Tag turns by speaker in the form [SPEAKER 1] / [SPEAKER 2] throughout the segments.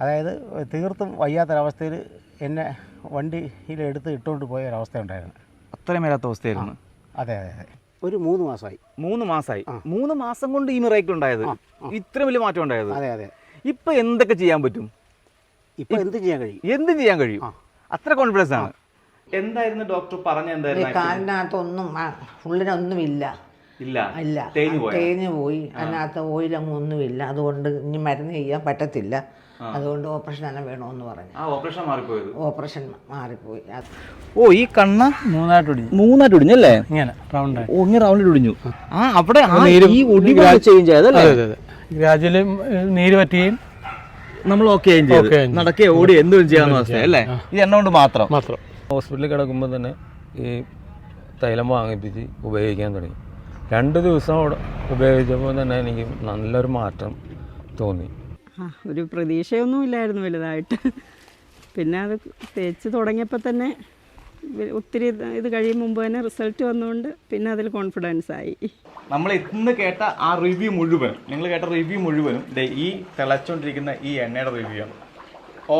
[SPEAKER 1] അതായത് തീർത്തും വയ്യാത്തൊരവസ്ഥയിൽ എന്നെ വണ്ടിയിൽ എടുത്ത് ഇട്ടുകൊണ്ട് പോയ ഒരവസ്ഥ ഉണ്ടായിരുന്നു
[SPEAKER 2] അത്രയും വരാത്ത അവസ്ഥയായിരുന്നു.
[SPEAKER 1] അതെ അതെ അതെ. ഒരു മൂന്ന് മാസമായി.
[SPEAKER 2] മൂന്ന് മാസമായി. മൂന്ന് മാസം കൊണ്ട് ഈ മിറേക്കിൾ ഉണ്ടായത്? ഇത്ര വലിയ മാറ്റം ഉണ്ടായത്?
[SPEAKER 1] അതെ അതെ.
[SPEAKER 2] ഇപ്പൊ എന്തൊക്കെ ചെയ്യാൻ പറ്റും?
[SPEAKER 1] ഇപ്പൊ എന്ത് ചെയ്യാൻ കഴിയും?
[SPEAKER 2] എന്ത് ചെയ്യാൻ കഴിയും? അത്ര കോൺഫിഡൻസ് ആണ്. എന്തായിരുന്നു ഡോക്ടർ പറഞ്ഞ എന്തായിരുന്നു
[SPEAKER 3] കാലിനകത്തൊന്നും ഫുള്ളിനൊന്നുമില്ല ഇല്ല.
[SPEAKER 2] തേഞ്ഞു പോയോ?
[SPEAKER 3] തേഞ്ഞു പോയി. അതിനകത്ത് ഓയിലങ്ങ് ഒന്നുമില്ല അതുകൊണ്ട് ഇനി മരുന്ന് ചെയ്യാൻ പറ്റത്തില്ല അതുകൊണ്ട് ഓപ്പറേഷൻ തന്നെ വേണമെന്ന് പറഞ്ഞു.
[SPEAKER 2] ആ ഓപ്പറേഷൻ മാറിപ്പോയത്.
[SPEAKER 3] ഓപ്പറേഷൻ മാറിപ്പോയി.
[SPEAKER 2] ഓ ഈ കണ്ണ
[SPEAKER 1] മൂന്നായിട്ട് ഒടിഞ്ഞു
[SPEAKER 2] മൂന്നായിട്ട് ഒടിഞ്ഞല്ലേ
[SPEAKER 1] ഇങ്ങനെ റൗണ്ട്
[SPEAKER 2] ഓ ഇങ്ങനെ റൗണ്ടിൽ ഒടിഞ്ഞു ആ അവിടെ ഈ ഒടിവ് ചേഞ്ച് ആയതല്ലേ
[SPEAKER 1] അതെ അതെ ഗ്രാജുവലി നീര് പറ്റുകയും
[SPEAKER 2] നമ്മൾ ഓക്കെ നടക്കുകയോ ഓടി എന്തും ചെയ്യാന്ന് അവസ്ഥ അല്ലേ? ഈ എണ്ണ കൊണ്ട് മാത്രം?
[SPEAKER 1] മാത്രം. ഹോസ്പിറ്റലിൽ കിടക്കുമ്പോൾ തന്നെ ഈ തൈലം വാങ്ങിപ്പിച്ച് ഉപയോഗിക്കാൻ തുടങ്ങി. രണ്ട് ദിവസം അവിടെ ഉപയോഗിച്ചപ്പോൾ തന്നെ എനിക്ക് നല്ലൊരു മാറ്റം തോന്നി.
[SPEAKER 4] ആ ഒരു പ്രതീക്ഷയൊന്നും ഇല്ലായിരുന്നു വലുതായിട്ട്. പിന്നെ അത് തേച്ച് തുടങ്ങിയപ്പോൾ തന്നെ ഒത്തിരി ഇത് കഴിയും മുമ്പ് തന്നെ റിസൾട്ട് വന്നുകൊണ്ട് പിന്നെ അതിൽ കോൺഫിഡൻസ് ആയി.
[SPEAKER 2] നമ്മൾ ഇന്ന് കേട്ട ആ റിവ്യൂ മുഴുവൻ നിങ്ങൾ കേട്ട റിവ്യൂ മുഴുവനും ദേ ഈ തിളച്ചുകൊണ്ടിരിക്കുന്ന ഈ എണ്ണയുടെ റിവ്യൂ ആണ്.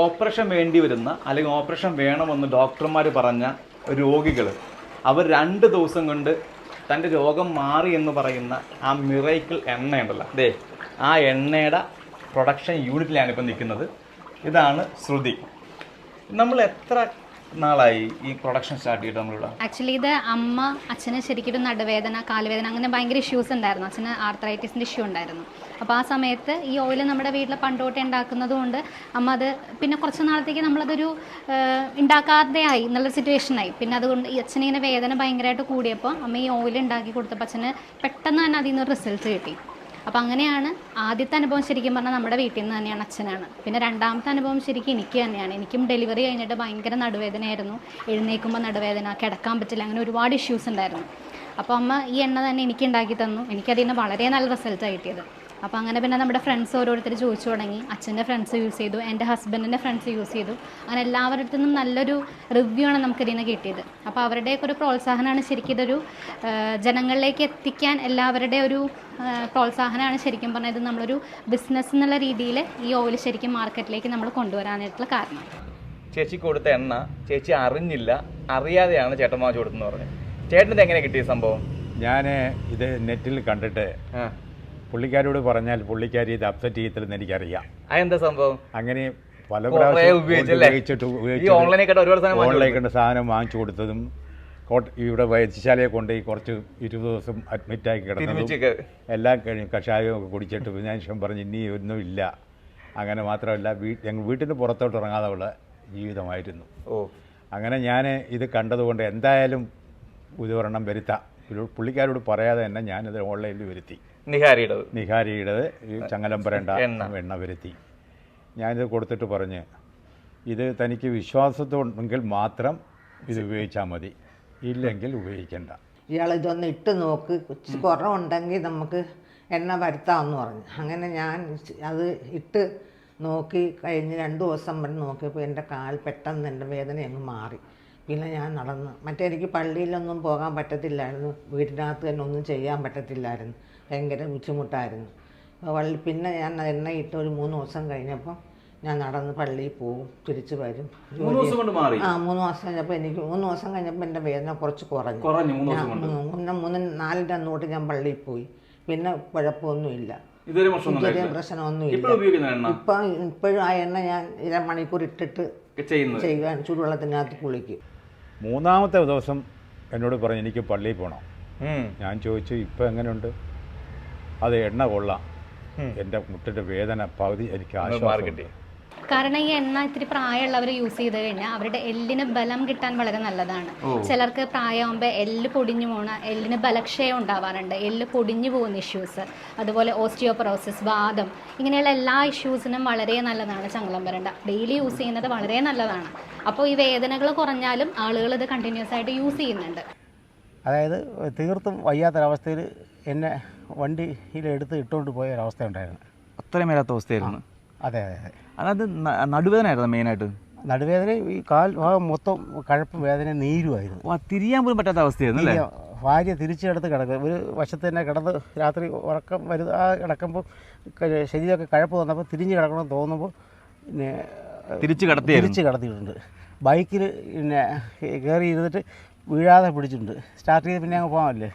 [SPEAKER 2] ഓപ്പറേഷൻ വേണ്ടി വരുന്ന അല്ലെങ്കിൽ ഓപ്പറേഷൻ വേണമെന്ന് ഡോക്ടർമാർ പറഞ്ഞ രോഗികൾ അവർ രണ്ട് ദിവസം കൊണ്ട് തന്റെ രോഗം മാറി എന്ന് പറയുന്ന ആ മിറൈക്കിൾ എണ്ണയുണ്ടല്ലോ. ദേ ആ എണ്ണയുടെ പ്രൊഡക്ഷൻ യൂണിറ്റിലാണ് ഇപ്പം നിൽക്കുന്നത്. ഇതാണ് ശ്രുതി. നമ്മൾ എത്ര നാളായി ഈ പ്രൊഡക്ഷൻ സ്റ്റാർട്ട് ചെയ്തിട്ട്
[SPEAKER 5] ആക്ച്വലി ഇത് അമ്മ അച്ഛന് ശരിക്കും നടുവേദന കാലുവേദന അങ്ങനെ ഭയങ്കര ഇഷ്യൂസ് ഉണ്ടായിരുന്നു. അച്ഛന് ആർത്രൈറ്റിസിന്റെ ഇഷ്യൂ ഉണ്ടായിരുന്നു. അപ്പോൾ ആ സമയത്ത് ഈ ഓയിൽ നമ്മുടെ വീട്ടിൽ പണ്ടോട്ടെ ഉണ്ടാക്കുന്നത് കൊണ്ട് അമ്മ അത് പിന്നെ കുറച്ച് നാളത്തേക്ക് നമ്മളതൊരു ഉണ്ടാക്കാതെയായി എന്നുള്ള സിറ്റുവേഷൻ ആയി. പിന്നെ അതുകൊണ്ട് ഈ അച്ഛനിങ്ങനെ വേദന ഭയങ്കരമായിട്ട് കൂടിയപ്പോൾ അമ്മ ഈ ഓയിൽ ഉണ്ടാക്കി കൊടുത്തപ്പോൾ അച്ഛന് പെട്ടെന്ന് തന്നെ അതിൽ നിന്ന് റിസൾട്ട് കിട്ടി. അപ്പോൾ അങ്ങനെയാണ് ആദ്യത്തെ അനുഭവം ശരിക്കും പറഞ്ഞാൽ നമ്മുടെ വീട്ടിൽ നിന്ന് തന്നെയാണ് അച്ഛനാണ്. പിന്നെ രണ്ടാമത്തെ അനുഭവം ശരിക്കും എനിക്ക് തന്നെയാണ്. എനിക്കും ഡെലിവറി കഴിഞ്ഞിട്ട് ഭയങ്കര നടുവേദനയായിരുന്നു. എഴുന്നേൽക്കുമ്പോൾ നടുവേദന കിടക്കാൻ പറ്റില്ല അങ്ങനെ ഒരുപാട് ഇഷ്യൂസ് ഉണ്ടായിരുന്നു. അപ്പോൾ അമ്മ ഈ എണ്ണ തന്നെ എനിക്ക് ഉണ്ടാക്കി തന്നു. എനിക്കതിൽ നിന്ന് വളരെ നല്ല റിസൾട്ട് കിട്ടിയത്. അപ്പോൾ അങ്ങനെ പിന്നെ നമ്മുടെ ഫ്രണ്ട്സ് ഓരോരുത്തർ ചോദിച്ചു തുടങ്ങി. അച്ഛന്റെ ഫ്രണ്ട്സ് യൂസ് ചെയ്തു എന്റെ ഹസ്ബൻഡിന്റെ ഫ്രണ്ട്സ് യൂസ് ചെയ്തു. അങ്ങനെ എല്ലാവരുടെ അടുത്തു നിന്നും നല്ലൊരു റിവ്യൂ ആണ് നമുക്കിതിൽ നിന്ന് കിട്ടിയത്. അപ്പോൾ അവരുടെയൊക്കെ ഒരു പ്രോത്സാഹനമാണ് ശരിക്കും ഇതൊരു ജനങ്ങളിലേക്ക് എത്തിക്കാൻ എല്ലാവരുടെ ഒരു പ്രോത്സാഹനമാണ് ശരിക്കും പറഞ്ഞാൽ ഇത് നമ്മളൊരു ബിസിനസ് എന്നുള്ള രീതിയിൽ ഈ ഓയിൽ ശരിക്കും മാർക്കറ്റിലേക്ക് നമ്മൾ കൊണ്ടുവരാനായിട്ടുള്ള കാരണം.
[SPEAKER 2] ചേച്ചി കൊടുത്ത എണ്ണ ചേച്ചി അറിഞ്ഞില്ല അറിയാതെയാണ് ചേട്ടൻ വാങ്ങിച്ചു കൊടുത്തെന്ന് പറഞ്ഞു ചേട്ടന് എങ്ങനെ കിട്ടിയ സംഭവം?
[SPEAKER 6] ഞാൻ ഇത് നെറ്റിൽ കണ്ടിട്ട് പുള്ളിക്കാരോട് പറഞ്ഞാൽ പുള്ളിക്കാരി ഇത് അപ്സെറ്റ് ചെയ്യത്തില്ലെന്ന് എനിക്കറിയാം.
[SPEAKER 2] അതെന്താ സംഭവം?
[SPEAKER 6] അങ്ങനെ പല പ്രാവശ്യം? ഉപയോഗിച്ചിട്ട് ഓൺലൈൻ സാധനം വാങ്ങിച്ചു കൊടുത്തതും കോട്ട ഇവിടെ വൈദ്യശാലയെ കൊണ്ട് ഈ കുറച്ച് ഇരുപത് ദിവസം അഡ്മിറ്റാക്കി കിടന്നതും
[SPEAKER 2] കിടന്നു
[SPEAKER 6] എല്ലാം കഴിഞ്ഞ് കഷായമൊക്കെ കുടിച്ചിട്ട് ഞാൻ ശേഷം പറഞ്ഞു ഇനി ഒന്നും ഇല്ല. അങ്ങനെ മാത്രമല്ല ഞങ്ങൾ ഞങ്ങൾ വീട്ടിന് പുറത്തോട്ട് ഇറങ്ങാതെ ഉള്ള ജീവിതമായിരുന്നു.
[SPEAKER 2] ഓ.
[SPEAKER 6] അങ്ങനെ ഞാൻ ഇത് കണ്ടതുകൊണ്ട് എന്തായാലും ഉദാഹരണം വരുത്താം. പുള്ളിക്കാരോട് പറയാതെ തന്നെ ഞാനിത് ഓൺലൈനിൽ വരുത്തി.
[SPEAKER 2] നിഹാരിയുടേത്.
[SPEAKER 6] നിഹാരിയുടേത് ഈ ചങ്ങലം പുരണ്ട
[SPEAKER 2] എണ്ണ.
[SPEAKER 6] വരുത്തി ഞാനിത് കൊടുത്തിട്ട് പറഞ്ഞ് ഇത് തനിക്ക് വിശ്വാസത്തുണ്ടെങ്കിൽ മാത്രം ഇത് ഉപയോഗിച്ചാൽ മതി. ഇല്ലെങ്കിൽ ഉപയോഗിക്കേണ്ട.
[SPEAKER 3] ഇയാൾ ഇതൊന്ന് ഇട്ട് നോക്ക്. കുറവുണ്ടെങ്കിൽ നമുക്ക് എണ്ണ വരുത്താമെന്ന് പറഞ്ഞു. അങ്ങനെ ഞാൻ അത് ഇട്ട് നോക്കി കഴിഞ്ഞ് രണ്ട് ദിവസം വരെ നോക്കിയപ്പോൾ എന്റെ കാൽ പെട്ടെന്ന് എന്റെ വേദന അങ്ങ് മാറി. പിന്നെ ഞാൻ നടന്ന് മറ്റേ എനിക്ക് പള്ളിയിലൊന്നും പോകാൻ പറ്റത്തില്ലായിരുന്നു. വീടിനകത്ത് തന്നെ ഒന്നും ചെയ്യാൻ പറ്റത്തില്ലായിരുന്നു. ഭയങ്കര ബുദ്ധിമുട്ടായിരുന്നു. അപ്പോൾ പള്ളി പിന്നെ ഞാൻ എണ്ണ ഇട്ട് ഒരു മൂന്ന് ദിവസം കഴിഞ്ഞപ്പോൾ ഞാൻ നടന്ന് പള്ളിയിൽ പോവും തിരിച്ചു വരും.
[SPEAKER 2] മൂന്ന് ദിവസം കൊണ്ട് മാറി?
[SPEAKER 3] ആ മൂന്ന് മാസം കഴിഞ്ഞപ്പോൾ എനിക്ക് മൂന്ന് ദിവസം കഴിഞ്ഞപ്പോൾ എന്റെ വേദന കുറച്ച് കുറഞ്ഞു.
[SPEAKER 2] കുറഞ്ഞു മൂന്ന് ദിവസം
[SPEAKER 3] ഞാൻ
[SPEAKER 2] കൊണ്ട്?
[SPEAKER 3] മൂന്ന് നാലിന്റെ അന്നുകൊണ്ട് ഞാൻ പള്ളിയിൽ പോയി. പിന്നെ കുഴപ്പമൊന്നുമില്ല. ചെറിയ പ്രശ്നമൊന്നുമില്ല. ഇപ്പം ഇപ്പോഴും ആ എണ്ണ ഞാൻ ഇര മണിക്കൂർ ഇട്ടിട്ട്
[SPEAKER 2] ചെയ്യുന്നത്?
[SPEAKER 3] ചെയ്യുവാൻ ചൂടുവെള്ളത്തിനകത്ത് കുളിക്കും.
[SPEAKER 6] മൂന്നാമത്തെ ദിവസം എന്നോട് പറഞ്ഞു എനിക്ക് പള്ളിയിൽ പോകണം ഞാൻ ചോദിച്ചു ഇപ്പം എങ്ങനെയുണ്ട്? അത് എണ്ണ കൊള്ളാം. എന്റെ മുട്ടിന്റെ വേദന പകുതി എനിക്ക് ആശ്വാസം
[SPEAKER 5] കാരണം ഈ എണ്ണ ഇത്തിരി പ്രായമുള്ളവർ യൂസ് ചെയ്ത് കഴിഞ്ഞാൽ അവരുടെ എല്ലിന് ബലം കിട്ടാൻ വളരെ നല്ലതാണ്. ചിലർക്ക് പ്രായമാകുമ്പോൾ എല്ല് പൊടിഞ്ഞു പോണ എല്ലിന് ബലക്ഷയം ഉണ്ടാവാറുണ്ട്. എല്ല് പൊടിഞ്ഞു പോകുന്ന ഇഷ്യൂസ് അതുപോലെ ഓസ്റ്റിയോപ്രോസിസ് വാദം ഇങ്ങനെയുള്ള എല്ലാ ഇഷ്യൂസിനും വളരെ നല്ലതാണ്. ചങ്ങളം വരണ്ട. ഡെയിലി യൂസ് ചെയ്യുന്നത് വളരെ നല്ലതാണ്. അപ്പോൾ ഈ വേദനകൾ കുറഞ്ഞാലും ആളുകൾ ഇത് കണ്ടിന്യൂസ് ആയിട്ട് യൂസ് ചെയ്യുന്നുണ്ട്.
[SPEAKER 1] അതായത് തീർത്തും വയ്യാത്തൊരവസ്ഥയിൽ എന്നെ വണ്ടിയിൽ എടുത്ത് ഇട്ടുകൊണ്ട് പോയ ഒരവസ്ഥ ഉണ്ടായിരുന്നു.
[SPEAKER 2] അത്രയും വരാത്ത അവസ്ഥയായിരുന്നു.
[SPEAKER 1] അതെ അതെ അതെ.
[SPEAKER 2] അതായത് നടുവേദന നടുവേദനയായിരുന്നു മെയിനായിട്ട്?
[SPEAKER 1] നടുവേദന ഈ കാൽ ഭാഗം മൊത്തം കഴപ്പും വേദന നീരുമായിരുന്നു
[SPEAKER 2] തിരിയാൻ പോലും പറ്റാത്ത അവസ്ഥയായിരുന്നു അല്ലേ?
[SPEAKER 1] ഭാര്യ തിരിച്ചു കിടത്ത് കിടക്കുക. ഒരു വശത്ത് തന്നെ കിടന്ന് രാത്രി ഉറക്കം വരുന്ന ആ കിടക്കുമ്പോൾ ശരീരമൊക്കെ കഴപ്പ് വന്നപ്പോൾ തിരിഞ്ഞ് കിടക്കണമെന്ന് തോന്നുമ്പോൾ
[SPEAKER 7] പിന്നെ
[SPEAKER 2] തിരിച്ച് കിടത്തി
[SPEAKER 7] തിരിച്ച് കിടത്തിയിട്ടുണ്ട്. ബൈക്കിൽ പിന്നെ കയറി ഇരുന്നിട്ട് വീഴാതെ പിടിച്ചിട്ടുണ്ട്. സ്റ്റാർട്ട് ചെയ്ത് പിന്നെ അങ്ങ് പോകാമല്ലേ?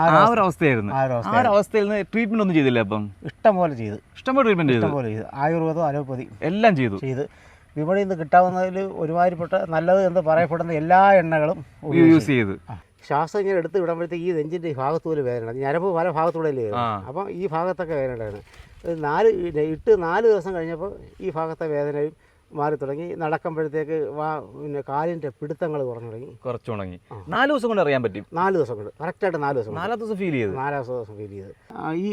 [SPEAKER 2] ആ ഒരു അവസ്ഥയായിരുന്നു
[SPEAKER 7] ആ ഒരു
[SPEAKER 2] അവസ്ഥയിൽ നിന്ന് ട്രീറ്റ്മെന്റ് ഒന്നും ചെയ്തില്ല അപ്പം?
[SPEAKER 7] ഇഷ്ടം പോലെ ചെയ്ത്.
[SPEAKER 2] ഇഷ്ടംപോലെ ട്രീറ്റ്മെന്റ് ചെയ്തു?
[SPEAKER 7] ഇഷ്ടം പോലെ ചെയ്തു. ആയുർവേദം അലോപ്പതി
[SPEAKER 2] എല്ലാം ചെയ്തു.
[SPEAKER 7] ചെയ്ത്. വിപണിയിൽ നിന്ന് കിട്ടാവുന്നതിൽ ഒരുമാതിരിപ്പെട്ട നല്ലത് എന്ന് പറയപ്പെടുന്ന എല്ലാ എണ്ണകളും
[SPEAKER 2] യൂസ് ചെയ്ത്.
[SPEAKER 7] ശ്വാസം ഇങ്ങനെ എടുത്ത് വിടുമ്പോഴത്തേക്ക് ഈ നെഞ്ചിന്റെ ഈ ഭാഗത്ത് പോലും വേദന ഞരമ്പ് പല ഭാഗത്തൂടെ. അപ്പം ഈ ഭാഗത്തൊക്കെ വേദന ഉണ്ടായിരുന്നു നാല് ഇട്ട് നാല് ദിവസം കഴിഞ്ഞപ്പോൾ ഈ ഭാഗത്തെ വേദനയും മാറി തുടങ്ങി. നടക്കുമ്പോഴത്തേക്ക് വാ പിന്നെ കാലിന്റെ പിടുത്തങ്ങൾ കുറഞ്ഞു തുടങ്ങി.
[SPEAKER 2] കുറച്ച് ഉണങ്ങി നാല് ദിവസം കൊണ്ട് അറിയാൻ പറ്റും.
[SPEAKER 7] നാല് ദിവസം കൊണ്ട്. കറക്റ്റായിട്ട് നാല് ദിവസം
[SPEAKER 2] നാലാം ദിവസം ഫീൽ ചെയ്ത്
[SPEAKER 7] നാലാം ദിവസം ഫീൽ ചെയ്ത് ഈ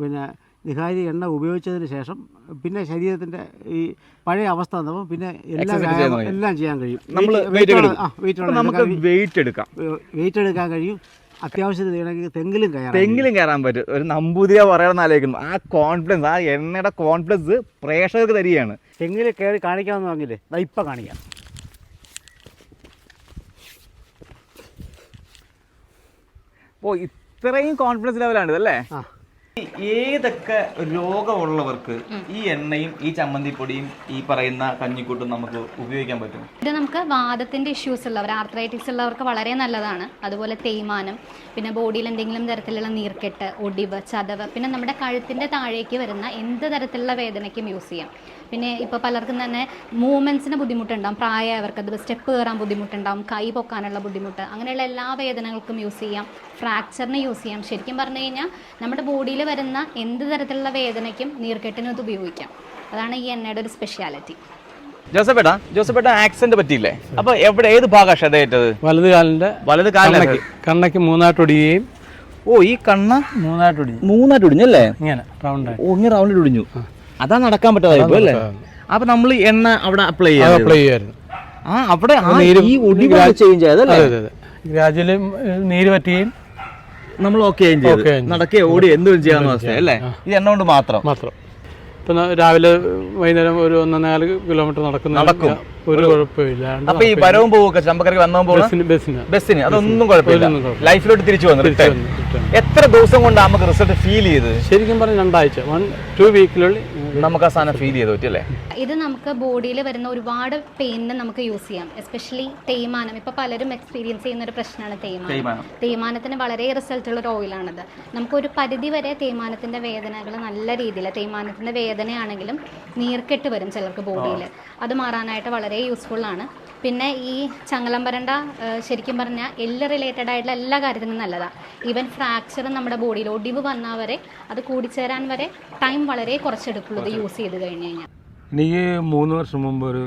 [SPEAKER 7] പിന്നെ നിഹാരി എണ്ണ ഉപയോഗിച്ചതിന് ശേഷം പിന്നെ ശരീരത്തിന്റെ ഈ പഴയ അവസ്ഥ വന്നപ്പോൾ പിന്നെ എല്ലാ
[SPEAKER 2] തുടങ്ങി.
[SPEAKER 7] എല്ലാം ചെയ്യാൻ കഴിയും.
[SPEAKER 2] നമ്മൾ വെയിറ്റ് എടുക്കാം.
[SPEAKER 7] വെയിറ്റ് എടുക്കാൻ കഴിയും. അത്യാവശ്യത്തിന് തെങ്കിലും തെങ്ങിലും കയറാം
[SPEAKER 2] തെങ്ങിലും കയറാൻ പറ്റും. ഒരു നമ്പൂതിരിയെ പറയണമെന്ന് ആലോചിക്കുന്നു. ആ കോൺഫിഡൻസ് ആ എണ്ണയുടെ കോൺഫിഡൻസ് പ്രേക്ഷകർക്ക് തരികയാണ്.
[SPEAKER 7] തെങ്ങിൽ കയറി കാണിക്കാമെന്ന് പറഞ്ഞില്ലേ? ഇപ്പം കാണിക്കാം.
[SPEAKER 2] അപ്പോൾ ഇത്രയും കോൺഫിഡൻസ് ലെവലാണ് ഇതല്ലേ
[SPEAKER 7] ആ.
[SPEAKER 2] ഏതൊക്കെ രോഗമുള്ളവർക്ക് ഈ എണ്ണയും ഈ ചമ്മന്തിപ്പൊടിയും ഈ പറയുന്ന കഞ്ഞിക്കൂട്ടും നമുക്ക് ഉപയോഗിക്കാൻ പറ്റും?
[SPEAKER 5] ഇത് നമുക്ക് വാദത്തിന്റെ ഇഷ്യൂസ് ഉള്ളവർ ആർത്രൈറ്റിസ് ഉള്ളവർക്ക് വളരെ നല്ലതാണ്. അതുപോലെ തേയ്മാനം പിന്നെ ബോഡിയിൽ എന്തെങ്കിലും തരത്തിലുള്ള നീർക്കെട്ട് ഒടിവ് ചതവ് പിന്നെ നമ്മുടെ കഴുത്തിന്റെ താഴേക്ക് വരുന്ന എന്ത് തരത്തിലുള്ള വേദനയ്ക്കും യൂസ് ചെയ്യാം. പിന്നെ ഇപ്പോൾ പലർക്കും തന്നെ മൂവ്മെന്റ്സിന് ബുദ്ധിമുട്ടുണ്ടാവും പ്രായമായവർക്ക് അത് സ്റ്റെപ്പ് കയറാൻ ബുദ്ധിമുട്ടുണ്ടാവും കൈ പൊക്കാനുള്ള ബുദ്ധിമുട്ട് അങ്ങനെയുള്ള എല്ലാ വേദനകൾക്കും യൂസ് ചെയ്യാം. ഫ്രാക്ചറിന് യൂസ് ചെയ്യാം. ശരിക്കും പറഞ്ഞു കഴിഞ്ഞാൽ നമ്മുടെ ബോഡിയിൽ വരുന്ന എന്ത് തരത്തിലുള്ള വേദനയ്ക്കും നീർക്കെട്ടിനും ഇത് ഉപയോഗിക്കാം. അതാണ് ഈ എണ്ണയുടെ ഒരു സ്പെഷ്യാലിറ്റി
[SPEAKER 2] ജോസഫേട്ട ജോസഫേട്ട ആക്സിഡന്റ് പറ്റിയില്ലേ? അപ്പൊ എവിടെ ഏത് ഭാഗം ക്ഷതയേറ്റത്
[SPEAKER 1] വലത് കാലിന്റെ
[SPEAKER 2] വലത് കാലിലേക്ക്
[SPEAKER 1] കണ്ണയ്ക്ക് മൂന്നായിട്ടൊടിയുകയും
[SPEAKER 2] ഓ ഈ കണ്ണ മൂന്നായിട്ടൊടിഞ്ഞു മൂന്നായിട്ടൊടിഞ്ഞല്ലേ
[SPEAKER 1] ഇങ്ങനെ റൗണ്ട്
[SPEAKER 2] ഓ ഇങ്ങനെ റൗണ്ടിൽ ഒടിഞ്ഞു അതാ നടക്കാൻ പറ്റാതായിരുന്നു അല്ലേ? അപ്പൊ നമ്മൾ എണ്ണ അവിടെ അപ്ലൈ ചെയ്യാം
[SPEAKER 1] അപ്ലൈ ചെയ്യായിരുന്നു.
[SPEAKER 2] ആ അവിടെ ഈ ഒടിവ് ചേഞ്ച് ആയതല്ലേ?
[SPEAKER 1] അതെ അതെ അതെ. ഗ്രാജുവലി നീര് പറ്റുകയും
[SPEAKER 2] നമ്മൾ ഓക്കെ ചെയ്ത്.
[SPEAKER 1] Okay
[SPEAKER 2] നടക്കേ ഓടി എന്തും ചെയ്യാവുന്ന അവസ്ഥ അല്ലേ? ഈ എണ്ണ കൊണ്ട് മാത്രം.
[SPEAKER 1] മാത്രം. ഇപ്പം രാവിലെ വൈകുന്നേരം ഒരു ഒന്നേകാൽ കിലോമീറ്റർ നടക്കുന്ന
[SPEAKER 2] നടക്കും.
[SPEAKER 1] ഒരു കുഴപ്പമില്ല.
[SPEAKER 2] അപ്പൊ ഈ വരവും പോവുക ചമ്പക്കരക്ക് വന്നോ
[SPEAKER 1] ബസ്സിന് ബസ്സിന്.
[SPEAKER 2] ബസ്സിന്. അതൊന്നും കുഴപ്പമില്ല. ലൈഫിലോട്ട് തിരിച്ചു വന്നു. എത്ര ദിവസം കൊണ്ട് നമുക്ക് റിസൾട്ട് ഫീൽ ചെയ്ത്?
[SPEAKER 1] ശരിക്കും പറഞ്ഞ രണ്ടാഴ്ച. വൺ ടു വീക്കിനുള്ളിൽ
[SPEAKER 2] നമുക്ക് ആ സാധനം ഫീൽ ചെയ്ത് പറ്റില്ലേ
[SPEAKER 5] ഇത് നമുക്ക് ബോഡിയിൽ വരുന്ന ഒരുപാട് പെയിനിന് നമുക്ക് യൂസ് ചെയ്യാം. എസ്പെഷ്യലി തേയ്മാനം. ഇപ്പൊ പലരും എക്സ്പീരിയൻസ് ചെയ്യുന്ന ഒരു പ്രശ്നമാണ് തേയ്മാനം.
[SPEAKER 2] തേയ്മാനം.
[SPEAKER 5] തേയ്മാനത്തിന് വളരെ റിസൾട്ട് ഉള്ള ഒരു നമുക്ക് ഒരു പരിധി വരെ തേയ്മാനത്തിന്റെ വേദനകൾ നല്ല രീതിയിൽ തേയ്മാനത്തിന്റെ വേദനയാണെങ്കിലും നീർക്കെട്ട് വരും ചിലർക്ക് ബോഡിയിൽ അത് മാറാനായിട്ട് വളരെ യൂസ്ഫുൾ ആണ്. പിന്നെ ഈ ചങ്ങലം വരണ്ട ശരിക്കും പറഞ്ഞാൽ എല്ല് റിലേറ്റഡ് ആയിട്ടുള്ള എല്ലാ കാര്യത്തിനും നല്ലതാണ് ഈവൻ ഫ്രാക്ചർ നമ്മുടെ ബോഡിയിൽ ഒടിവ് വന്നാൽ വരെ അത് കൂടിച്ചേരാൻ വരെ ടൈം വളരെ കുറച്ചെടുക്കുള്ളൂ ഇത് യൂസ് ചെയ്ത് കഴിഞ്ഞ് കഴിഞ്ഞാൽ
[SPEAKER 1] എനിക്ക് മൂന്ന് വർഷം മുമ്പ് ഒരു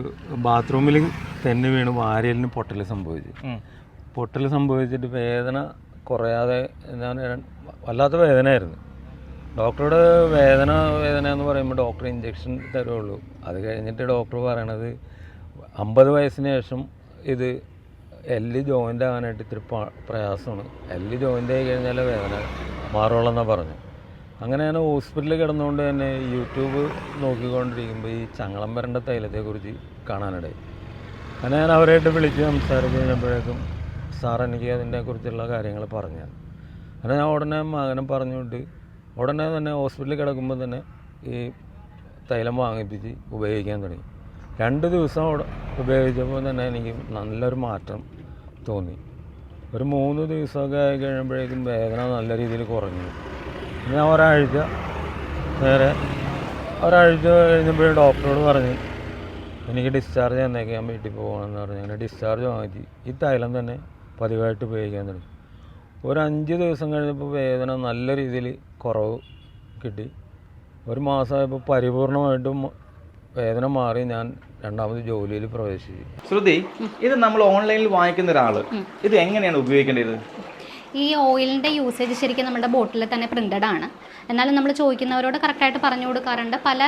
[SPEAKER 1] ബാത്റൂമിൽ തന്നെ വീണ് വാരലിന് പൊട്ടൽ സംഭവിച്ചു. പൊട്ടൽ സംഭവിച്ചിട്ട് വേദന കുറയാതെ ഞാൻ വല്ലാത്ത വേദനയായിരുന്നു. ഡോക്ടറുടെ വേദന വേദന എന്ന് പറയുമ്പോൾ ഡോക്ടർ ഇഞ്ചെക്ഷൻ തരുള്ളൂ അത് കഴിഞ്ഞിട്ട് ഡോക്ടർ പറയണത് അമ്പത് വയസ്സിന് ശേഷം ഇത് എല്ല് ജോയിന്റ് ആകാനായിട്ട് ഇത്തിരി പ്രയാസമാണ്. എല്ല് ജോയിന്റ് ആയി കഴിഞ്ഞാൽ വേദന മാറുള്ളൂ എന്നാണ് പറഞ്ഞു അങ്ങനെ ഞാൻ ഹോസ്പിറ്റലിൽ കിടന്നുകൊണ്ട് തന്നെ യൂട്യൂബ് നോക്കിക്കൊണ്ടിരിക്കുമ്പോൾ ഈ ചങ്ങളം വരേണ്ട തൈലത്തെക്കുറിച്ച് കാണാനിടയായി. അങ്ങനെ ഞാൻ അവരായിട്ട് വിളിച്ച് സംസാരിച്ച് കഴിഞ്ഞപ്പോഴേക്കും സാർ എനിക്ക് അതിനെക്കുറിച്ചുള്ള കാര്യങ്ങൾ പറഞ്ഞു. അങ്ങനെ ഞാൻ ഉടനെ മകനെ പറഞ്ഞുകൊണ്ട് ഉടനെ തന്നെ ഹോസ്പിറ്റലിൽ കിടക്കുമ്പോൾ തന്നെ ഈ തൈലം വാങ്ങിപ്പിച്ച് ഉപയോഗിക്കാൻ തുടങ്ങി. രണ്ട് ദിവസം ഉപയോഗിച്ചപ്പോൾ തന്നെ എനിക്ക് നല്ലൊരു മാറ്റം തോന്നി. ഒരു മൂന്ന് ദിവസമൊക്കെ ആയി കഴിയുമ്പോഴേക്കും വേദന നല്ല രീതിയിൽ കുറഞ്ഞു. ഞാൻ ഒരാഴ്ച നേരെ ഒരാഴ്ച കഴിഞ്ഞപ്പോൾ ഡോക്ടറോട് പറഞ്ഞു എനിക്ക് ഡിസ്ചാർജ് തന്നേക്ക് ഞാൻ വീട്ടിൽ പോകണമെന്ന് പറഞ്ഞു അങ്ങനെ ഡിസ്ചാർജ് വാങ്ങിച്ച് ഈ തൈലം തന്നെ പതിവായിട്ട് ഉപയോഗിക്കാൻ തുടങ്ങി. ഒരു അഞ്ച് ദിവസം കഴിഞ്ഞപ്പോൾ വേദന നല്ല രീതിയിൽ കുറവ് കിട്ടി. ഒരു മാസമായപ്പോൾ പരിപൂർണമായിട്ടും വേദന മാറി ഞാൻ രണ്ടാമത് ജോലിയിൽ പ്രവേശിച്ചു.
[SPEAKER 2] ശ്രുതി ഇത് നമ്മൾ ഓൺലൈനിൽ വാങ്ങിക്കുന്ന ഒരാൾ. ഇത് എങ്ങനെയാണ് ഉപയോഗിക്കേണ്ടത്?
[SPEAKER 5] ഈ ഓയിലിന്റെ യൂസേജ് ശരിക്കും നമ്മുടെ ബോട്ടിൽ തന്നെ പ്രിന്റഡ് ആണ്. എന്നാലും നമ്മൾ ചോദിക്കുന്നവരോട് കറക്റ്റായിട്ട് പറഞ്ഞു കൊടുക്കാറുണ്ട്. പല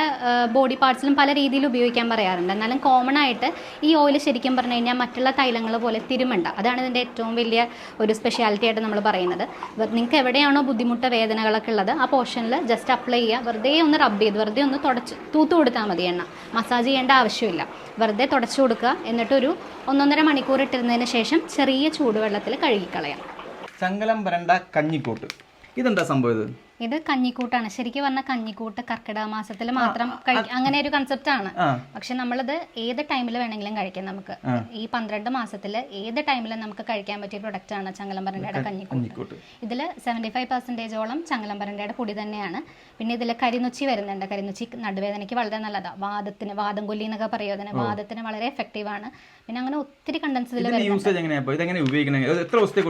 [SPEAKER 5] ബോഡി പാർട്സിലും പല രീതിയിൽ ഉപയോഗിക്കാൻ പറയാറുണ്ട്. എന്നാലും കോമൺ ആയിട്ട് ഈ ഓയിൽ ശരിക്കും പറഞ്ഞു കഴിഞ്ഞാൽ മറ്റുള്ള തൈലങ്ങൾ പോലെ തിരുമണ്ട. അതാണ് ഇതിന്റെ ഏറ്റവും വലിയ ഒരു സ്പെഷ്യാലിറ്റി ആയിട്ട് നമ്മൾ പറയുന്നത്. നിങ്ങൾക്ക് എവിടെയാണോ ബുദ്ധിമുട്ട് വേദനകളൊക്കെ ഉള്ളത് ആ പോർഷനിൽ ജസ്റ്റ് അപ്ലൈ ചെയ്യുക. വെറുതെ ഒന്ന് റബ് ചെയ്ത് വെറുതെ ഒന്ന് തുടച്ച് തൂത്ത് കൊടുത്താൽ മതി എണ്ണ. മസാജ് ചെയ്യേണ്ട ആവശ്യമില്ല. വെറുതെ തുടച്ചു കൊടുക്കുക. എന്നിട്ടൊരു ഒന്നൊന്നര മണിക്കൂർ ഇട്ടിരുന്നതിന് ശേഷം ചെറിയ ചൂടുവെള്ളത്തിൽ കഴുകിക്കളയാം.
[SPEAKER 2] ചങ്ങലം വരണ്ട കഞ്ഞിക്കൂട്ട്. ഇതെന്താ സംഭവം ഇത്?
[SPEAKER 5] ഇത് കഞ്ഞിക്കൂട്ടാണ്. ശരിക്കും പറഞ്ഞ കഞ്ഞിക്കൂട്ട് കർക്കിടക മാസത്തിൽ മാത്രം അങ്ങനെ ഒരു കൺസെപ്റ്റ് ആണ്. പക്ഷെ നമ്മളിത് ഏത് ടൈമിൽ വേണമെങ്കിലും കഴിക്കാം നമുക്ക്. ഈ പന്ത്രണ്ട് മാസത്തിൽ ഏത് ടൈമിൽ നമുക്ക് കഴിക്കാൻ പറ്റിയ പ്രൊഡക്റ്റ് ആണ് ചങ്ങലംപരണ്ടയുടെ കഞ്ഞിക്കൂട്ട്.
[SPEAKER 2] കഞ്ഞിക്കൂട്ട്.
[SPEAKER 5] ഇതിൽ സെവന്റി ഫൈവ് പെർസെന്റേജോളം ചങ്ങലംപരണ്ടയുടെ പൊടി തന്നെയാണ്. പിന്നെ ഇതിൽ കരിനുച്ചി വരുന്നുണ്ട്. കരിനുച്ചി നടുവേദനയ്ക്ക് വളരെ നല്ലതാണ് വാദത്തിന് വാദം കൊല്ലി എന്നൊക്കെ പറയുമോ അതിന് വാദത്തിന് വളരെ എഫക്റ്റീവ് ആണ്. പിന്നെ അങ്ങനെ ഒത്തിരി കണ്ടൻസ് ഇതിൽ
[SPEAKER 2] യൂസേജ് ഇതെങ്ങനെ ഇത് എത്ര ദിവസത്തെ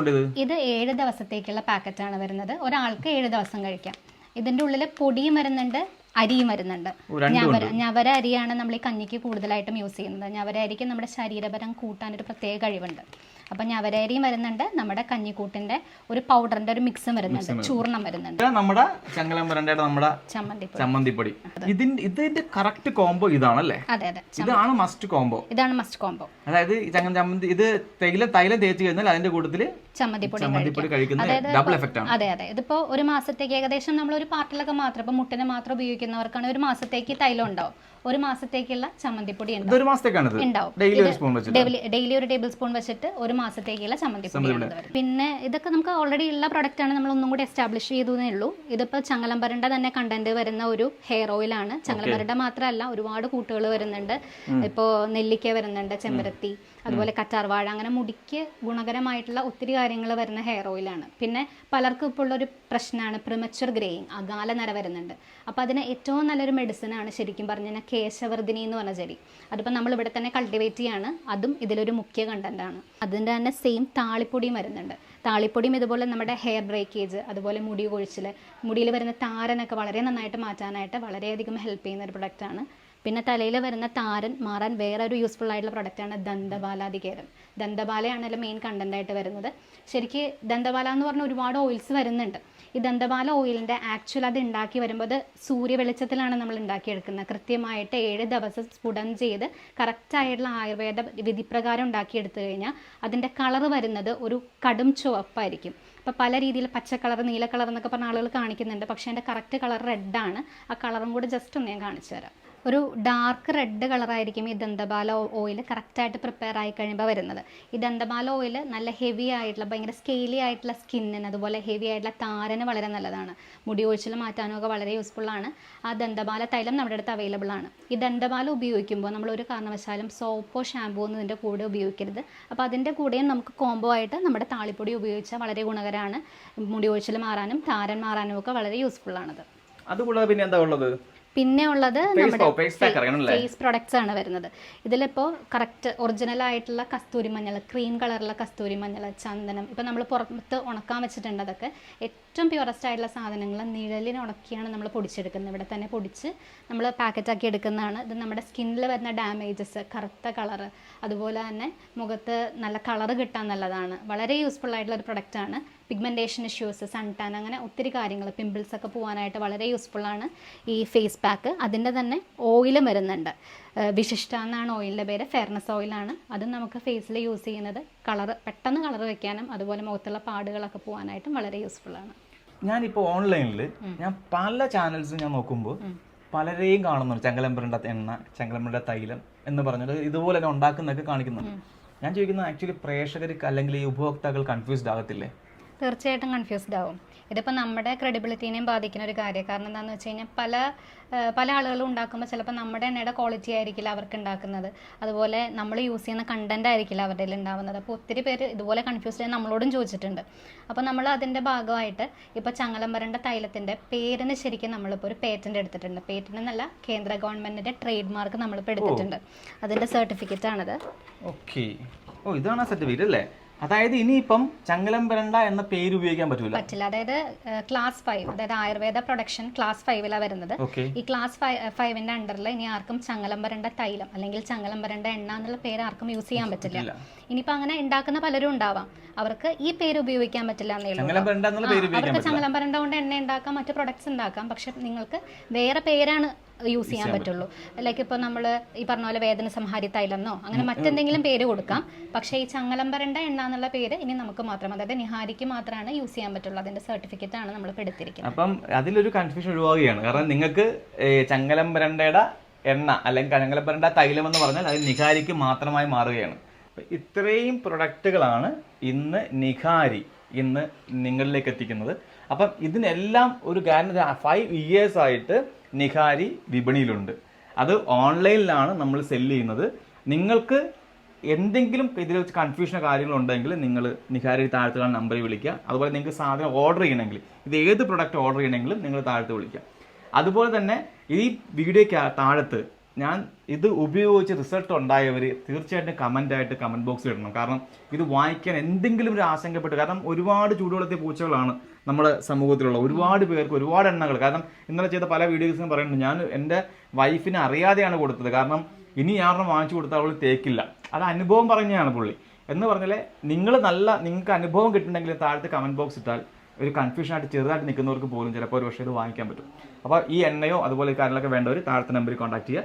[SPEAKER 2] ഇത്?
[SPEAKER 5] ഏഴ് ദിവസത്തേക്കുള്ള പാക്കറ്റാണ് വരുന്നത്. ഒരാൾക്ക് ഏഴ് ദിവസം കഴിക്കാം. ഇതിന്റെ ഉള്ളിൽ പൊടിയും വരുന്നുണ്ട് അരിയും വരുന്നുണ്ട് ഞവര ഞവര അരിയാണ് നമ്മൾ ഈ കഞ്ഞിക്ക് കൂടുതലായിട്ടും യൂസ് ചെയ്യുന്നത്. ഞവര അരിക്ക് നമ്മുടെ ശരീരപരം കൂട്ടാൻ ഒരു പ്രത്യേക കഴിവുണ്ട്. അപ്പം ഞവരേരിയും വരുന്നുണ്ട്. നമ്മുടെ കഞ്ഞിക്കൂട്ടിന്റെ ഒരു പൗഡറിന്റെ ഒരു മിക്സും വരുന്നുണ്ട്. ചൂർണം വരുന്നുണ്ട്.
[SPEAKER 2] നമ്മുടെ ചങ്ങലമ്പരണ്ടയുടെ നമ്മുടെ
[SPEAKER 5] ചമ്മന്തിപ്പൊടി.
[SPEAKER 2] ചമ്മന്തിപ്പൊടി. ഇതിന്റെ ഇതിന്റെ കറക്റ്റ് കോംബോ ഇതാണല്ലേ?
[SPEAKER 5] അതെ അതെ.
[SPEAKER 2] ഇതാണ് മസ്റ്റ് കോംബോ
[SPEAKER 5] ഇതാണ് മസ്റ്റ് കോംബോ
[SPEAKER 2] അതായത് ചമ്മന്തി ഇത് തൈലം തൈലം തേച്ച് കഴിഞ്ഞാൽ അതിന്റെ കൂട്ടത്തിൽ
[SPEAKER 5] ചമ്മന്തിപ്പൊടി.
[SPEAKER 2] കഴിക്കുന്നത് ഡബിൾ എഫക്റ്റ് ആണ്.
[SPEAKER 5] അതെ അതെ. ഇതിപ്പോ ഒരു മാസത്തേക്ക് ഏകദേശം നമ്മൾ ഒരു പാർട്ടിലൊക്കെ മാത്രം ഇപ്പൊ മുട്ടിനെ മാത്രം ഉപയോഗിക്കുന്നവർക്കാണ് ഒരു മാസത്തേക്ക് തൈലം ഉണ്ടാവും ഒരു മാസത്തേക്കുള്ള ചമ്മന്തിപ്പൊടി
[SPEAKER 2] മാസത്തേക്കാണ് ഇത്
[SPEAKER 5] ഉണ്ടാവും.
[SPEAKER 2] ഡെയിലി ഒരു
[SPEAKER 5] ഒരു ടേബിൾ സ്പൂൺ വെച്ചിട്ട് ഒരു മാസത്തേക്കുള്ള ചമ്മന്തിപ്പൊടി പിന്നെ ഇതൊക്കെ നമുക്ക് ഓൾറെഡി ഉള്ള പ്രൊഡക്റ്റ് ആണ് നമ്മൾ ഒന്നും കൂടി എസ്റ്റാബ്ലിഷ് ചെയ്തേ ഉള്ളൂ. ഇതിപ്പോൾ ചങ്ങലംപരണ്ട തന്നെ കണ്ടന്റ് വരുന്ന ഒരു ഹെയർ ഓയിൽ ആണ്. ചങ്ങലംപരണ്ട മാത്രമല്ല ഒരുപാട് കൂട്ടുകൾ വരുന്നുണ്ട്. ഇപ്പോ നെല്ലിക്ക വരുന്നുണ്ട് ചെമ്പരത്തി അതുപോലെ കറ്റാർവാഴ അങ്ങനെ മുടിക്ക് ഗുണകരമായിട്ടുള്ള ഒത്തിരി കാര്യങ്ങൾ വരുന്ന ഹെയർ ഓയിലാണ് പിന്നെ പലർക്കും ഇപ്പോൾ ഉള്ളൊരു പ്രശ്നമാണ് പ്രിമച്ചുർ ഗ്രേയിങ് അകാല നര വരുന്നുണ്ട്. അപ്പോൾ അതിന് ഏറ്റവും നല്ലൊരു മെഡിസിൻ ആണ് ശരിക്കും പറഞ്ഞു കഴിഞ്ഞാൽ കേശവർദ്ധിനി എന്ന് പറഞ്ഞ ചെടി. അതിപ്പോൾ നമ്മൾ ഇവിടെ തന്നെ കൾട്ടിവേറ്റ് ചെയ്യാണ്. അതും ഇതിലൊരു മുഖ്യ കണ്ടന്റ് ആണ്. അതിന്റെ തന്നെ സെയിം താളിപ്പൊടിയും വരുന്നുണ്ട്. താളിപ്പൊടിയും ഇതുപോലെ നമ്മുടെ ഹെയർ ബ്രേക്കേജ് അതുപോലെ മുടി കൊഴിച്ചിൽ മുടിയിൽ വരുന്ന താരനൊക്കെ വളരെ നന്നായിട്ട് മാറ്റാനായിട്ട് വളരെയധികം ഹെൽപ്പ് ചെയ്യുന്ന ഒരു പ്രൊഡക്റ്റാണ് പിന്നെ തലയിൽ വരുന്ന താരൻ മാറാൻ വേറെ ഒരു യൂസ്ഫുൾ ആയിട്ടുള്ള പ്രൊഡക്റ്റാണ് ദന്തബാലാധികേരം ദന്തബാലയാണ് അതിൽ മെയിൻ കണ്ടന്റ് ആയിട്ട് വരുന്നത്. ശരിക്ക് ദന്തബാല എന്ന് പറഞ്ഞ ഒരുപാട് ഓയിൽസ് വരുന്നുണ്ട്. ഈ ദന്തബാല ഓയിലിന്റെ ആക്ച്വൽ അത് ഉണ്ടാക്കി വരുമ്പോൾ അത് സൂര്യ വെളിച്ചത്തിലാണ് നമ്മൾ ഉണ്ടാക്കിയെടുക്കുന്നത് കൃത്യമായിട്ട് ഏഴ് ദിവസം സ്ഫുടം ചെയ്ത് കറക്റ്റായിട്ടുള്ള ആയുർവേദ വിധിപ്രകാരം ഉണ്ടാക്കിയെടുത്തു കഴിഞ്ഞാൽ അതിന്റെ കളർ വരുന്നത് ഒരു കടും ചുവപ്പായിരിക്കും. അപ്പോൾ പല രീതിയിൽ പച്ച കളർ നീല കളർ എന്നൊക്കെ പറഞ്ഞ ആളുകൾ കാണിക്കുന്നുണ്ട്. പക്ഷേ എന്റെ കറക്റ്റ് കളർ റെഡാണ് ആ കളറും കൂടെ ജസ്റ്റ് ഒന്ന് ഞാൻ കാണിച്ചു തരാം. ഒരു ഡാർക്ക് റെഡ് കളറായിരിക്കും ഈ ദന്തപാല ഓയിൽ കറക്റ്റായിട്ട് പ്രിപ്പയർ ആയി കഴിയുമ്പോൾ വരുന്നത്. ഈ ദന്തപാല ഓയിൽ നല്ല ഹെവി ആയിട്ടുള്ള ഭയങ്കര സ്കെയിലി ആയിട്ടുള്ള സ്കിന്നിന് അതുപോലെ ഹെവി ആയിട്ടുള്ള താരന് വളരെ നല്ലതാണ്. മുടി ഒഴിച്ചിൽ മാറ്റാനും ഒക്കെ വളരെ യൂസ്ഫുൾ ആണ്. ആ ദന്തപാല തൈലം നമ്മുടെ അടുത്ത് അവൈലബിൾ ആണ്. ഈ ദന്തപാല ഉപയോഗിക്കുമ്പോൾ നമ്മൾ ഒരു കാരണവശാലും സോപ്പോ ഷാമ്പൂ ഒന്നും ഇതിന്റെ കൂടെ ഉപയോഗിക്കരുത്. അപ്പോൾ അതിന്റെ കൂടെയും നമുക്ക് കോംബോ ആയിട്ട് നമ്മുടെ താളിപ്പൊടി ഉപയോഗിച്ചാൽ വളരെ ഗുണകരമാണ് മുടി ഒഴിച്ചിൽ മാറാനും താരൻ മാറാനും ഒക്കെ വളരെ യൂസ്ഫുൾ ആണത്.
[SPEAKER 2] അതുകൂടാതെ പിന്നെ എന്താ ഉള്ളത്?
[SPEAKER 5] പിന്നെ ഉള്ളത് നമ്മുടെ ഫേസ് പ്രൊഡക്ട്സ് ആണ് വരുന്നത്. ഇതിലിപ്പോൾ കറക്റ്റ് ഒറിജിനൽ ആയിട്ടുള്ള കസ്തൂരി മഞ്ഞൾ ക്രീം കളറുള്ള കസ്തൂരി മഞ്ഞൾ ചന്ദനം. ഇപ്പം നമ്മൾ പുറത്ത് ഉണക്കാൻ വെച്ചിട്ടുണ്ട് അതൊക്കെ. ഏറ്റവും പ്യുറസ്റ്റ് ആയിട്ടുള്ള സാധനങ്ങൾ നിഴലിന് ഉണക്കിയാണ് നമ്മൾ പൊടിച്ചെടുക്കുന്നത്. ഇവിടെ തന്നെ പൊടിച്ച് നമ്മൾ പാക്കറ്റാക്കി എടുക്കുന്നതാണ്. ഇത് നമ്മുടെ സ്കിന്നിൽ വരുന്ന ഡാമേജസ് കറുത്ത കളറ് അതുപോലെ തന്നെ മുഖത്ത് നല്ല കളർ കിട്ടാൻ നല്ലതാണ്. വളരെ യൂസ്ഫുൾ ആയിട്ടുള്ള ഒരു പ്രൊഡക്റ്റാണ് പിഗ്മെന്റേഷൻ ഇഷ്യൂസ് സൺ ടാൻ അങ്ങനെ ഒത്തിരി കാര്യങ്ങൾ പിമ്പിൾസ് ഒക്കെ പോകാനായിട്ട് വളരെ യൂസ്ഫുൾ ആണ് ഈ ഫേസ് പാക്ക് അതിന്റെ തന്നെ ഓയിൽ വരുന്നുണ്ട്. വിശിഷ്ട എന്നാണ് ഓയിലിന്റെ പേര്. ഫെയർനെസ് ഓയിലാണ് അതും നമുക്ക് ഫേസിൽ യൂസ് ചെയ്യുന്നത് കളർ പെട്ടെന്ന് കളർ വെക്കാനും അതുപോലെ മുഖത്തുള്ള പാടുകളൊക്കെ പോകാനായിട്ടും വളരെ യൂസ്ഫുൾ ആണ്.
[SPEAKER 2] ഞാനിപ്പോൾ ഓൺലൈനിൽ ഞാൻ പല ചാനൽസും ഞാൻ നോക്കുമ്പോൾ പലരെയും കാണുന്നുണ്ട്. ചങ്കലമ്പരണ്ട എണ്ണ ചങ്കലമ്പരണ്ട തൈലം എന്ന് പറഞ്ഞത് ഇതുപോലെ തന്നെ ഉണ്ടാക്കുന്നതൊക്കെ കാണിക്കുന്നുണ്ട്. ഞാൻ ചോദിക്കുന്നത് ആക്ച്വലി പ്രേക്ഷകർക്ക് അല്ലെങ്കിൽ ഈ ഉപഭോക്താക്കൾ കൺഫ്യൂസ്ഡ് ആകത്തില്ലേ?
[SPEAKER 5] തീർച്ചയായിട്ടും കൺഫ്യൂസ്ഡ് ആവും. ഇതിപ്പോൾ നമ്മുടെ ക്രെഡിബിലിറ്റീനെയും ബാധിക്കുന്ന ഒരു കാര്യം. കാരണം എന്താണെന്ന് വെച്ച് കഴിഞ്ഞാൽ പല പല ആളുകളും ഉണ്ടാക്കുമ്പോൾ ചിലപ്പോൾ നമ്മുടെ എണ്ണയുടെ ക്വാളിറ്റി ആയിരിക്കില്ല അവർക്ക് ഉണ്ടാക്കുന്നത്. അതുപോലെ നമ്മൾ യൂസ് ചെയ്യുന്ന കണ്ടന്റ് ആയിരിക്കില്ല അവരുടെ ഉണ്ടാവുന്നത്. അപ്പോൾ ഒത്തിരി പേര് ഇതുപോലെ കൺഫ്യൂസ് ആയി നമ്മളോടും ചോദിച്ചിട്ടുണ്ട്. അപ്പോൾ നമ്മൾ അതിന്റെ ഭാഗമായിട്ട് ഇപ്പോൾ ചങ്ങലംബരന്റെ തൈലത്തിന്റെ പേരിന് ശരിക്കും നമ്മളിപ്പോൾ ഒരു പേറ്റന്റ് എടുത്തിട്ടുണ്ട്. പേറ്റന്റ് എന്നല്ല കേന്ദ്ര ഗവൺമെന്റിന്റെ ട്രേഡ് മാർക്ക് നമ്മളിപ്പോൾ എടുത്തിട്ടുണ്ട്. അതിന്റെ സർട്ടിഫിക്കറ്റ് ആണത്.
[SPEAKER 2] ഓക്കെ. ഓ ഇതാണ് സർട്ടിഫിക്കറ്റ് അല്ലേ? അതായത് ഇനിയിപ്പം ചങ്ങലമ്പരണ്ട എന്ന പേര് ഉപയോഗിക്കാൻ പറ്റൂല.
[SPEAKER 5] പറ്റില്ല. അതായത് ക്ലാസ് ഫൈവ് അതായത് ആയുർവേദ പ്രൊഡക്ഷൻ ക്ലാസ് ഫൈവിലാണ് വരുന്നത്. ഈ ക്ലാസ് ഫൈവിന്റെ അണ്ടറിൽ ഇനി ആർക്കും ചങ്ങലം വരണ്ട തൈലം അല്ലെങ്കിൽ ചങ്ങലം വരണ്ട എണ്ണ എന്നുള്ള പേര് ആർക്കും യൂസ് ചെയ്യാൻ പറ്റില്ല. ഇനിയിപ്പോ അങ്ങനെ ഉണ്ടാക്കുന്ന പലരും ഉണ്ടാവാം. അവർക്ക് ഈ പേര് ഉപയോഗിക്കാൻ പറ്റില്ല അവർക്ക് ചങ്ങലം വരണ്ട കൊണ്ട് എണ്ണ ഉണ്ടാക്കാം മറ്റു പ്രൊഡക്ട്സ് ഉണ്ടാക്കാം പക്ഷെ നിങ്ങൾക്ക് വേറെ പേരാണ് യൂസ് ചെയ്യാൻ പറ്റുള്ളൂ. ലൈക്ക് ഇപ്പോൾ നമ്മൾ ഈ പറഞ്ഞ പോലെ വേദന സംഹാരി തൈലെന്നോ അങ്ങനെ മറ്റെന്തെങ്കിലും പേര് കൊടുക്കാം. പക്ഷേ ഈ ചങ്ങലം വരണ്ട എണ്ണ എന്നുള്ള പേര് ഇനി നമുക്ക് മാത്രം അതായത് നിഹാരിക്ക് മാത്രമാണ് യൂസ് ചെയ്യാൻ പറ്റുള്ളൂ. അതിന്റെ സർട്ടിഫിക്കറ്റ് ആണ് നമ്മൾ എടുത്തിരിക്കുന്നത്.
[SPEAKER 2] അപ്പം അതിലൊരു കൺഫ്യൂഷൻ ഒഴിവാകുകയാണ്. കാരണം നിങ്ങൾക്ക് ചങ്ങലമ്പരണ്ടയുടെ എണ്ണ അല്ലെങ്കിൽ ചങ്ങലമ്പരണ്ട തൈലം എന്ന് പറഞ്ഞാൽ അത് നിഹാരിക്ക് മാത്രമായി മാറുകയാണ്. ഇത്രയും പ്രൊഡക്റ്റുകളാണ് ഇന്ന് നിഹാരി ഇന്ന് നിങ്ങളിലേക്ക് എത്തിക്കുന്നത്. അപ്പം ഇതിനെല്ലാം ഒരു ഗ്യാരണ്ടി ഫൈവ് ഇയേഴ്സ് ആയിട്ട് നിഹാരി വിപണിയിലുണ്ട്. അത് ഓൺലൈനിലാണ് നമ്മൾ സെല്ല് ചെയ്യുന്നത്. നിങ്ങൾക്ക് എന്തെങ്കിലും ഇതിൽ വെച്ച് കൺഫ്യൂഷനോ ഉണ്ടെങ്കിൽ നിങ്ങൾ നിഹാരി താഴത്തുള്ള നമ്പറിൽ വിളിക്കുക. അതുപോലെ നിങ്ങൾക്ക് സാധനം ഓർഡർ ചെയ്യണമെങ്കിൽ ഇത് ഏത് പ്രൊഡക്റ്റ് ഓർഡർ ചെയ്യണമെങ്കിലും നിങ്ങൾ താഴത്ത് വിളിക്കുക. അതുപോലെ തന്നെ ഈ വീഡിയോയ്ക്ക് താഴത്ത് ഞാൻ ഇത് ഉപയോഗിച്ച് റിസൾട്ട് ഉണ്ടായവർ തീർച്ചയായിട്ടും കമന്റ് ആയിട്ട് കമന്റ് ബോക്സിൽ ഇടണം. കാരണം ഇത് വായിക്കാൻ എന്തെങ്കിലും ഒരു ആശങ്കപ്പെട്ട്. കാരണം ഒരുപാട് ചൂടുവെള്ളത്തിൽ പൂച്ചകളാണ് നമ്മുടെ സമൂഹത്തിലുള്ള. ഒരുപാട് പേർക്ക് ഒരുപാട് എണ്ണങ്ങൾ. കാരണം ഇന്നലെ ചെയ്ത പല വീഡിയോസിനും പറയുന്നുണ്ട്. ഞാൻ എന്റെ വൈഫിനെ അറിയാതെയാണ് കൊടുത്തത്. കാരണം ഇനി ഞാനൊരെണ്ണം വാങ്ങിച്ചു കൊടുത്താൽ അവൾ തേക്കില്ല. അത് അനുഭവം പറഞ്ഞാണ് പുള്ളി. എന്ന് പറഞ്ഞാൽ നിങ്ങൾ നല്ല നിങ്ങൾക്ക് അനുഭവം കിട്ടുന്നുണ്ടെങ്കിൽ താഴത്തെ കമന്റ് ബോക്സ് ഇട്ടാൽ ഒരു കൺഫ്യൂഷനായിട്ട് ചെറുതായിട്ട് നിൽക്കുന്നവർക്ക് പോലും ചിലപ്പോൾ ഒരു പക്ഷേ ഇത് വാങ്ങിക്കാൻ പറ്റും. അപ്പോൾ ഈ എണ്ണയോ അതുപോലെ കാര്യങ്ങളൊക്കെ വേണ്ടവർ താഴത്തെ നമ്പറിൽ കോൺടാക്ട് ചെയ്യുക.